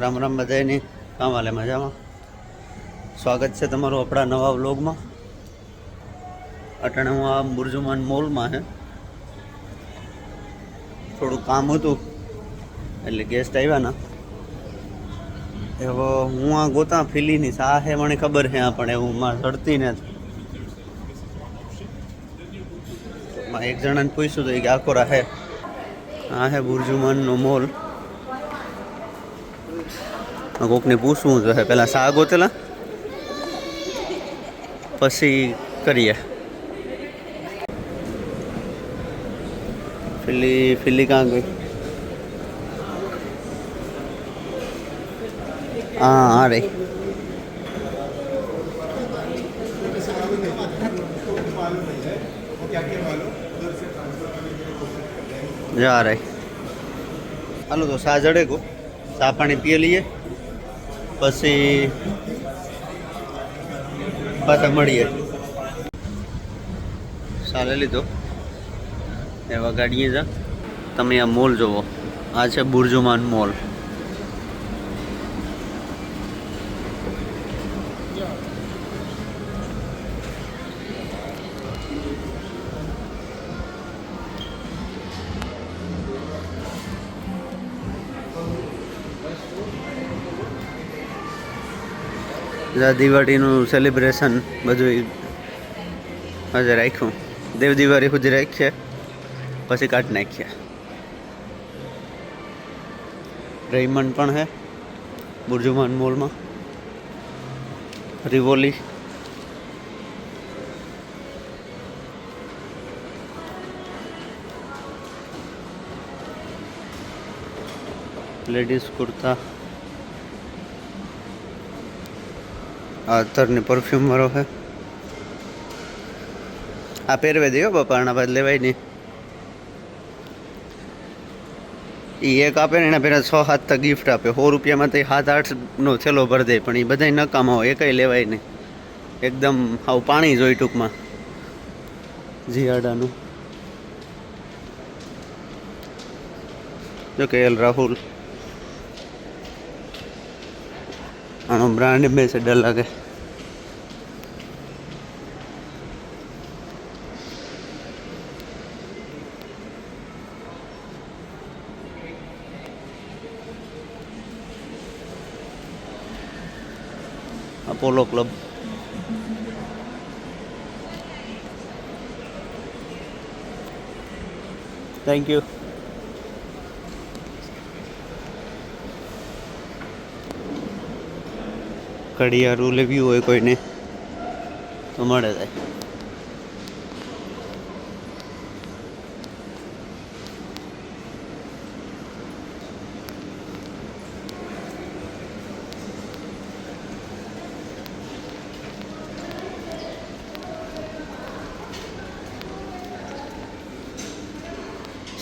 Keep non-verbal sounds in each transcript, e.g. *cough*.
રામ રામ બધાની કામ હાલે? મજામાં? સ્વાગત છે તમારું આપણા નવા વ્લોગમાં. અટાણે હું આ બુર્જુમાન મોલમાં છે થોડું કામ હતું, એટલે ગેસ્ટ આવ્યા ના એવો હું આ ગોતા ફીલીની સાહે મને ખબર છે પણ એવું માં ચડતી ને એક જણાને પૂછ્યું તો એ કે રાહે આ હે બુરજુમાનનો મોલ. કોકને પૂછવું જોઈએ. પહેલાં શાક ગોતેલા પછી કરીએ. ફિલ્લી ફિલ્લી કાં ગઈ? હા હા રે જા રે હાલો તો સા જડે કો સા પાણી પીએ લઈએ. પછી પાછા મળીએ. ચાલે લીધો. એવા ગાડીએ જા. તમે આ મોલ જુઓ આ છે બુરજુમાન મોલ. દિવાળીનું સેલિબ્રેશન બધું હજે રાખ્યું. દેવ દિવાળી સુધી રાખીએ પછી કાઢી નાખીએ રૈમંડ પણ હે, બુરજુમાન મોલમાં. રિવોલી. લેડીઝ કુર્તા. આ અત્યારની પરફ્યુમ મારો છે. આ પહેરવે દે બપારના બાદ લેવાય નહીં. એ એક આપે ને એના પહેલાં છ સાત તો ગિફ્ટ આપે. સો રૂપિયામાં તો સાત આઠનો થેલો ભરી દે, પણ એ બધાય નકામા હોય એકાઈ લેવાય નહીં. એકદમ આવું પાણી જોઈ ટૂંકમાં. જીયાડાનું જો કે એલ રાહુલ આનો બ્રાન્ડ એમ્બેસેડર લાગે અપોલો ક્લબ થેન્ક યુ ઘડિયાળું લેવી હોય કોઈને, તો મળે જાય.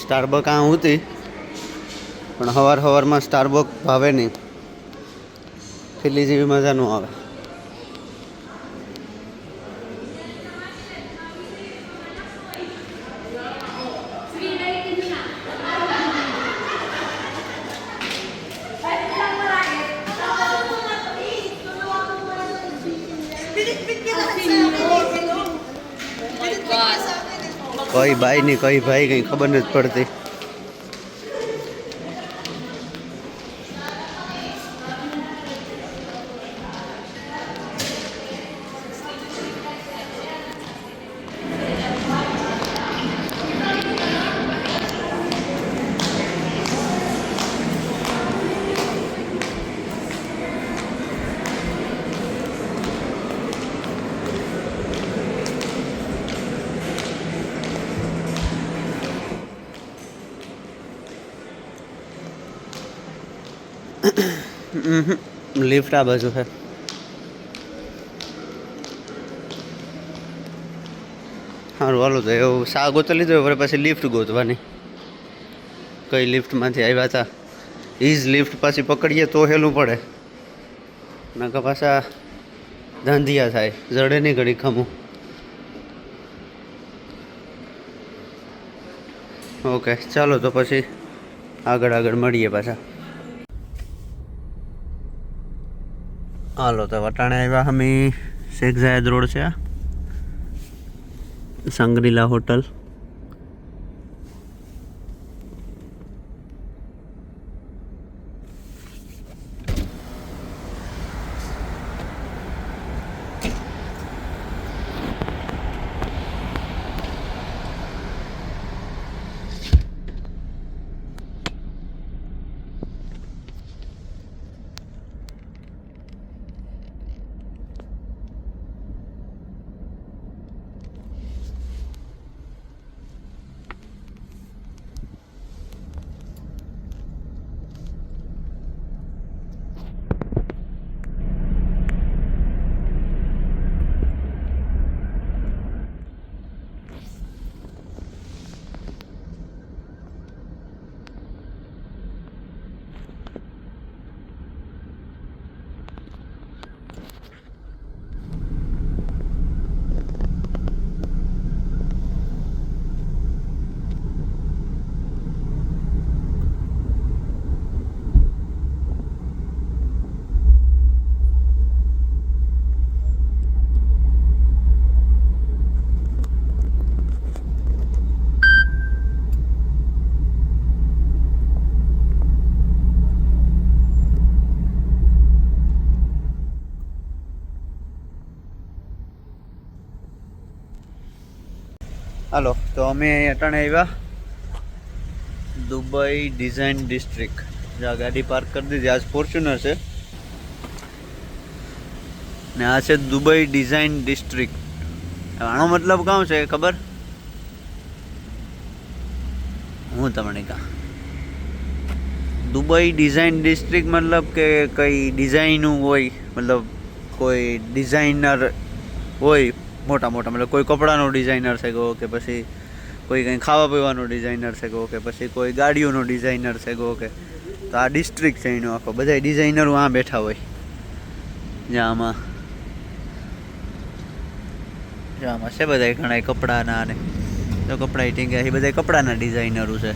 સ્ટારબક આ હતી, પણ સવાર સવારમાં સ્ટારબક ભાવે નહીં. પેલી જેવી મજા ન આવે. કઈ ભાઈ ની કઈ ભાઈ કઈ ખબર નથી પડતી. લિફ્ટ આ બાજુ છે. સારું હાલો તો એવું સા ગોતો લીધો વળી પછી લિફ્ટ ગોતવાની. કઈ લિફ્ટમાંથી આવ્યા હતા? ઇઝ લિફ્ટ પાછી પકડીએ તો હેલું પડે. નકા પાછા ધાંધિયા થાય, જડે નહીં ઘડી ખમું. ઓકે ચાલો તો પછી આગળ આગળ મળીએ પાછા. હાલો તો વટાણે આવ્યા અમે શેખ ઝાયદ રોડ છે આ. સંગ્રીલા હોટલ હાલો તો અમે અટાણે આવ્યા. દુબઈ ડિઝાઇન ડિસ્ટ્રિક્ટ જ્યાં ગાડી પાર્ક કરી દીધી. આજ ફોર્ચ્યુનર છે. ને આ છે દુબઈ ડિઝાઇન ડિસ્ટ્રિક્ટ આનો મતલબ કાં છે, ખબર? હું તમને કહા. દુબઈ ડિઝાઇન ડિસ્ટ્રિક્ટ મતલબ કે કઈ ડિઝાઇનું હોય, મતલબ કોઈ ડિઝાઇનર હોય મોટા મોટા મતલબ કોઈ કપડાનો ડિઝાઇનર છે કે પછી કોઈ કંઈ ખાવા પીવાનો ડિઝાઇનર છે કહો કે પછી કોઈ ગાડીઓનો ડિઝાઇનર છે ગો કે તો આ ડિસ્ટ્રિક્ટ છે એનો આખો. બધા ડિઝાઇનરો આ બેઠા હોય. જ્યાં આમાં જ્યાં આમાં છે બધા ઘણા કપડાના ને તો કપડા ટીંગ્યા એ બધા કપડાના ડિઝાઇનરો છે.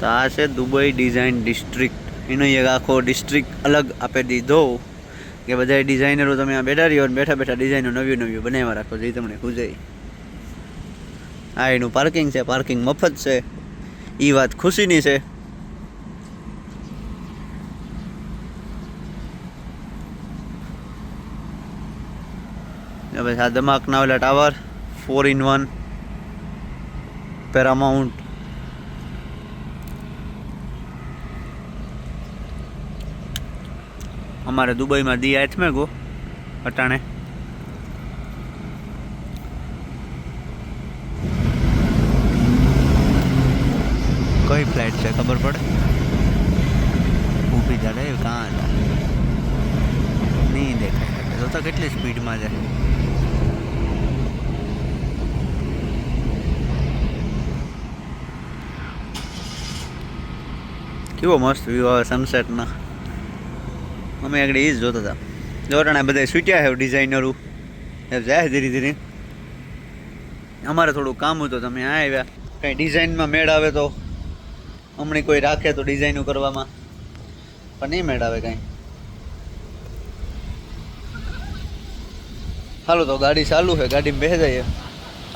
તો આ છે દુબઈ ડિઝાઇન ડિસ્ટ્રિક્ટ એનો એક આખો ડિસ્ટ્રિક્ટ અલગ આપી દીધો કે બધા ડિઝાઇનરો તમે આ બેઠા રહ્યો બેઠા બેઠા ડિઝાઇનો નવી નવી બનાવ્યા રાખો, જે તમને ખુજાય. આ એનું પાર્કિંગ છે પાર્કિંગ મફત છે. એ વાત ખુશીની છે. હવે આ દમાકના ઓલા tower four in one Paramount અમારે દુબઈમાં દી આઠમે ગો, અટાણે કઈ ફ્લાઇટ છે ખબર પડે? ઊભી ચાલે કાં હતા નહીં દેખાય તો તો કેટલી સ્પીડમાં છે કેવો મસ્ત વ્યૂ આવે સનસેટના અમે આગળ એ જ જોતા હતા. જોટાણા બધા છૂટ્યા છે ડિઝાઇનરો એ જાય ધીરે ધીરે. અમારે થોડું કામ હતું તમે આ આવ્યા કંઈ ડિઝાઇનમાં મેળ આવે તો હમણાં કોઈ રાખે તો ડિઝાઇનો કરવામાં. પણ નહીં મેળાવે કાંઈ. હાલો તો ગાડી ચાલુ છે, ગાડીમાં બેસી જઈએ.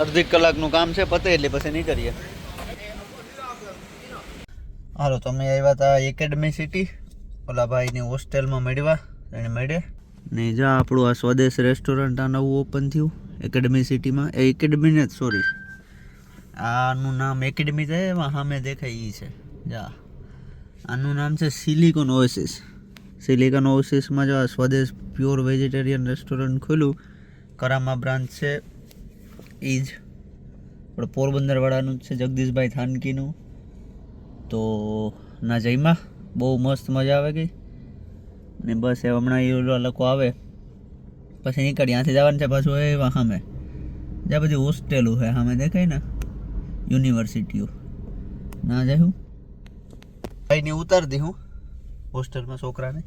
અડધી કલાકનું કામ છે, પતે એટલે પછી નહીં કરીએ હાલો તમે આવ્યા હતા એકેડમી સિટી ઓલા ભાઈની હોસ્ટેલમાં મેળવા એને મળે. ને જા આપણું આ સ્વદેશ રેસ્ટોરન્ટ આ નવું ઓપન થયું એકેડમી સિટીમાં એ એકેડમીને જ સોરી આનું નામ એકેડમી છે, એમાં સામે દેખાય એ છે. જા. આનું નામ છે સિલિકોન ઓએસિસ સિલિકોન ઓએસિસમાં જો સ્વદેશ પ્યોર વેજીટેરિયન રેસ્ટોરન્ટ ખોલ્યું કરામા બ્રાન્ચ છે. એ જ આપણે પોરબંદરવાળાનું જ છે, જગદીશભાઈ થાનકીનું. તો ના જઈમાં બહુ મસ્ત મજા આવે ગઈ. ને બસ એ હમણાં એ લોકો આવે. પછી નીકળી, ત્યાંથી જવાનું છે પાછું એ સામે. જ્યાં બધી હોસ્ટેલો છે સામે દેખાય ને. યુનિવર્સિટીઓ ના જાય ભાઈને ઉતારી દી હું હોસ્ટેલમાં છોકરાને.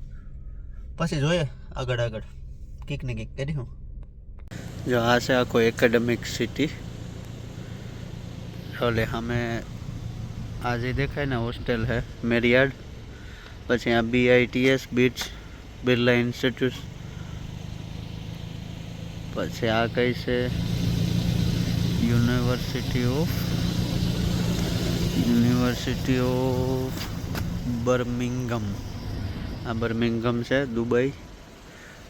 પછી જોઈએ, આગળ આગળ. કીક ને કીક કરી હું. જો આ છે આખો એકેડેમિક સિટી ઓલે સામે આ જે દેખાય ને હોસ્ટેલ છે મેરિયાડ પછી આ બીઆઈટીએસ બીચ બિરલા ઇન્સ્ટિટ્યૂટ પછી આ કઈ છે? University of university of Birmingham. આ બર્મિંગમ છે, દુબઈ.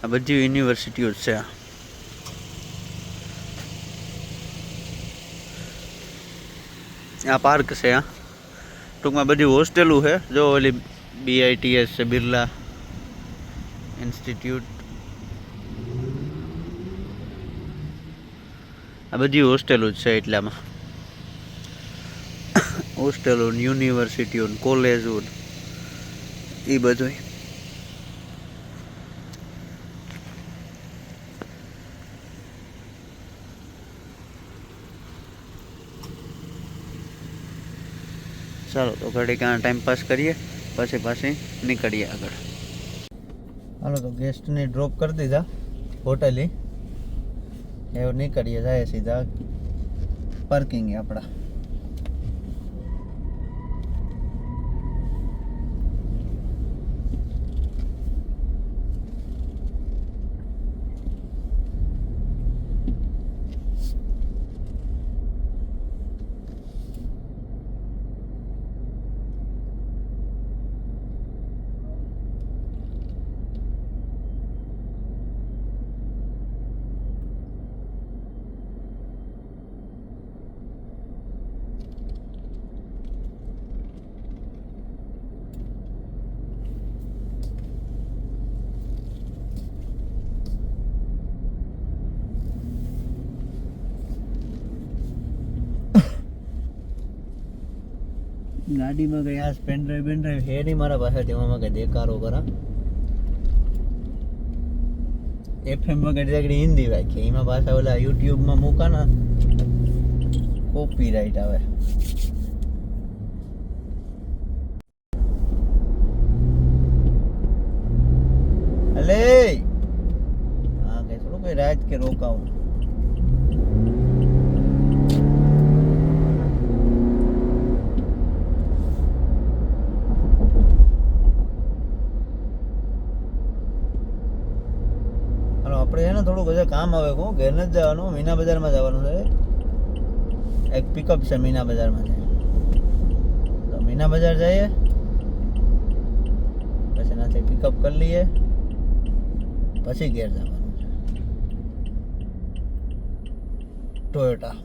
આ બધી યુનિવર્સિટીઓ જ છે આ. આ પાર્ક છે આ ટૂંકમાં બધી હોસ્ટેલું છે, જો ઓલી બીઆઈટીએસ છે, બિરલા ઇન્સ્ટિટ્યૂટ. આ બધી હોસ્ટેલો જ છે એટલામાં. *coughs* હોસ્ટેલો, યુનિવર્સિટીઓ, કોલેજો. એ બધું ચાલો, તો ઘડીક ટાઈમ પાસ કરીએ, પછી પાછી નીકળીએ આગળ. હાલો, તો ગેસ્ટને ડ્રોપ કરી દીધા હોટેલી એવું નીકળીએ, જાય સીધા પાર્કિંગ આપણા. ગાડીમાં કઈ આ પેન ડ્રાઈવ પેન ડ્રાઈવ હે નહીં મારા પાસે તેમાં કઈ દેકારો કરા એફએમમાં કઈ આગળ હિન્દી વાંચી એમાં પાછા ઓલા યુટ્યુબમાં મૂકા ને કોપી રાઈટ આવે. અલે! હા, કઈ થોડું કઈ રાત કે રોકાવું હાલો આપણે છે ને થોડુંક હજુ કામ આવે કહું ઘેર જ જવાનું, મીના બજારમાં જવાનું છે. એક પિકઅપ છે મીના બજારમાં તો મીના બજાર જઈએ. પછી એનાથી પિકઅપ કરી લઈએ. પછી ઘેર જવાનું છે. ટોયોટા